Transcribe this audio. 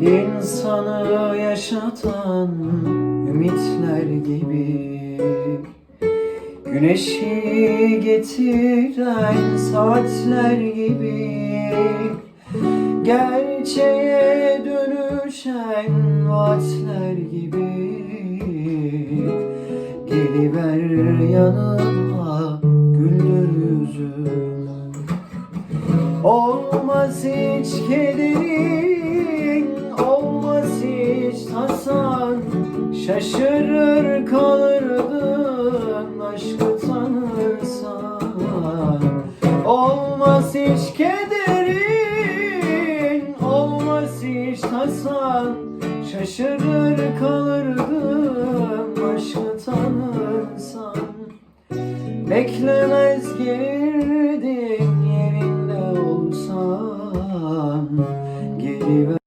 İnsanı yaşatan ümitler gibi. Güneşi getiren saatler gibi. Gerçeğe dönüşen vaatler gibi. Geliver yanıma güldür yüzümü Olmaz hiç kederin, Şaşırır kalırdın aşkı tanırsan. Olmaz hiç kederin, olmaz hiç tasan. Şaşırır kalırdım aşkı tanırsan. Beklemez girdin yerinde olsam Geliver